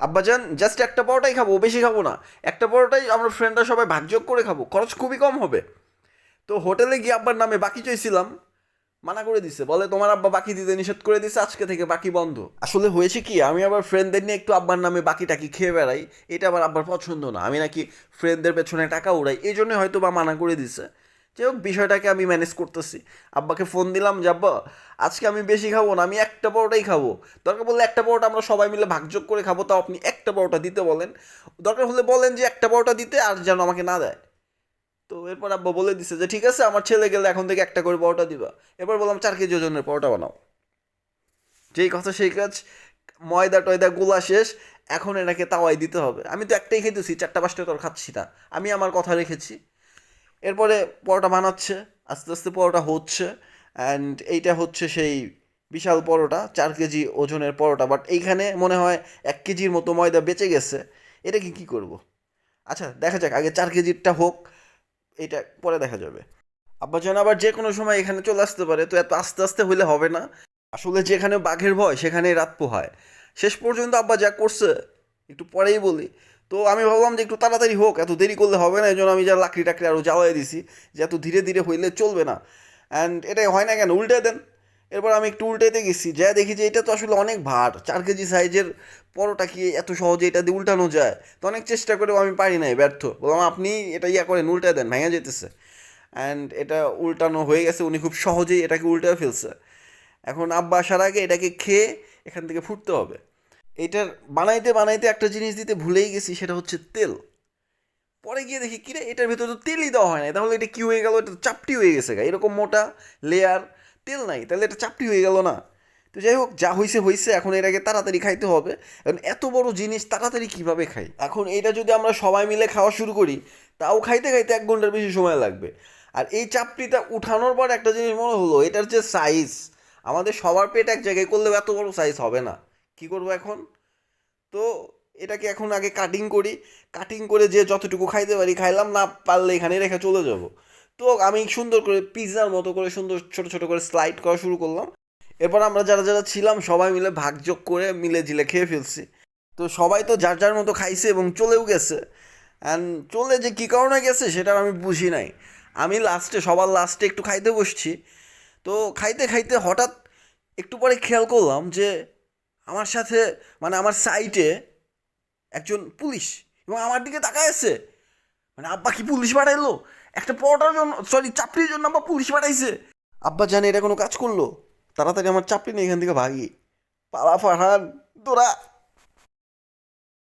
আব্বাজান জাস্ট একটা পরোটাই খাব বেশি খাব না। একটা পরোটাই আমরা ফ্রেন্ডরা সবাই ভাগযোগ করে খাব। খরচ খুবই কম হবে। তো হোটেলে গিয়ে আব্বার নামে বাকি চাইছিলাম, মানা করে দিছে। বলে, তোমার আব্বা বাকি দিতে নিষেধ করে দিছে, আজকে থেকে বাকি বন্ধ। আসলে হয়েছে কি, আমি আবার ফ্রেন্ডদের নিয়ে একটু আব্বার নামে বাকি টাকি খেয়ে বেড়াই, এটা আবার আব্বার পছন্দ না। আমি নাকি ফ্রেন্ডদের পেছনে টাকা উড়াই, এই জন্য হয়তো বা মানা করে দিছে। যাই হোক, বিষয়টাকে আমি ম্যানেজ করতেছি। আব্বাকে ফোন দিলাম যে, আব্বা, আজকে আমি বেশি খাব না, আমি একটা পরোটাই খাব। দরকার বললে একটা পরোটা আমরা সবাই মিলে ভাগযোগ করে খাব, তাও আপনি একটা পরোটা দিতে বলেন। দরকার হলে বলেন যে, একটা পরোটা দিতে আর যেন আমাকে না দেয়। তো এরপর আব্বা বলে দিছে যে, ঠিক আছে, আমার ছেলে গেলে এখন থেকে একটা করে পরোটা দিবা। এরপর বললাম, চার কেজি ওজনের পরোটা বানাও। যেই কথা সেই কাজ, ময়দা টয়দা গোলা শেষ, এখন এটাকে তাওয়াই দিতে হবে। আমি তো একটাই খেতেছি, চারটা পাঁচটা তোর খাচ্ছি না। আমি আমার কথা রেখেছি। এরপরে পরোটা বানাচ্ছে, আস্তে আস্তে পরোটা হচ্ছে অ্যান্ড এইটা হচ্ছে সেই বিশাল পরোটা, চার কেজি ওজনের পরোটা বাট এইখানে মনে হয় এক কেজির মতো ময়দা বেঁচে গেছে, এটাকে কি করব? আচ্ছা দেখা যাক, আগে চার কেজিরটা হোক এটা পরে দেখা যাবে। আব্বাজান আবার যে কোনো সময় এখানে চলে আসতে পারে, তো এত আস্তে আস্তে হইলে হবে না। আসলে যেখানে বাঘের ভয়, সেখানেই রাত পোহায়। শেষ পর্যন্ত আব্বা যা করছে, একটু পরেই বলি তো আমি ভাবলাম যে একটু তাড়াতাড়ি হোক, এত দেরি করলে হবে না এই জন্য আমি যা লাকড়ি টাকড়ি আরও জ্বালাই দিছি, যে এত ধীরে ধীরে হইলে চলবে না। অ্যান্ড এটাই হয় না কেন? উল্টে দেন। এরপর আমি একটু উল্টেতে গেছি যা দেখি যে এটা তো আসলে অনেক ভার, চার কেজি সাইজের পরোটা কি এত সহজে এটা দিয়ে উল্টানো যায়? তো অনেক চেষ্টা করেও আমি পারি নাই, ব্যর্থ। বললাম, আপনি এটা ইয়া করেন, উল্টে দেন, ভেঙে যেতেছে। অ্যান্ড এটা উল্টানো হয়ে গেছে, উনি খুব সহজেই এটাকে উল্টে ফেলছে। এখন আব্বা আসার আগে এটাকে খেয়ে এখান থেকে ফুটতে হবে। এটার বানাইতে বানাইতে একটা জিনিস দিতে ভুলেই গেছি, সেটা হচ্ছে তেল। পরে গিয়ে দেখি, কিরে, এটার ভেতরে তো তেলই দেওয়া হয় না তাহলে এটা কী হয়ে গেল? এটা চাপটি হয়ে গেছে গা। এরকম মোটা লেয়ার তেল নাই। তাহলে এটা চাপটি হয়ে গেল না। তো যাই হোক, যা হয়েছে হয়েছে এখন এটাকে তাড়াতাড়ি খাইতে হবে। কারণ এত বড় জিনিস তাড়াতাড়ি কীভাবে খাই? এখন এটা যদি আমরা সবাই মিলে খাওয়া শুরু করি, তাও খাইতে খাইতে এক ঘণ্টার বেশি সময় লাগবে। আর এই চাপটিটা উঠানোর পর একটা জিনিস মনে হলো, এটার যে সাইজ আমাদের সবার পেট এক জায়গায় করলেও এত বড় সাইজ হবে না। কি করব এখন? তো এটাকে এখন আগে কাটিং করি। কাটিং করে যে যতটুকু খাইতে পারি খাইলাম, না পারলে এখানে রেখে চলে যাব। তো আমি সুন্দর করে পিৎজার মতো করে সুন্দর ছোট ছোট করে স্লাইড করা শুরু করলাম। এরপর আমরা যারা যারা ছিলাম, সবাই মিলে ভাগযোগ করে মিলে ঝিলে খেয়ে ফেলছি। তো সবাই তো যার যার মতো খাইছে এবং চলেও গেছে। অ্যান্ড চলে যে কী কারণে গেছে সেটা আমি বুঝি নাই। আমি লাস্টে সবার লাস্টে একটু খাইতে বসছি। তো খাইতে খাইতে হঠাৎ একটু পরে খেয়াল করলাম যে আমার সাথে মানে আমার সাইটে একজন পুলিশ এবং আমার দিকে তাকায় আছে। মানে আব্বা কি পুলিশ পাঠাইলো? একটা পরোটার জন্য সরি চাপড়ির জন্য আব্বা পুলিশ পাঠাইছে। আব্বা জানে এটা কোনো কাজ করল। তাড়াতাড়ি আমার চাপড়ি নিয়ে এখান থেকে ভাগি। পালা ফারহান তোরা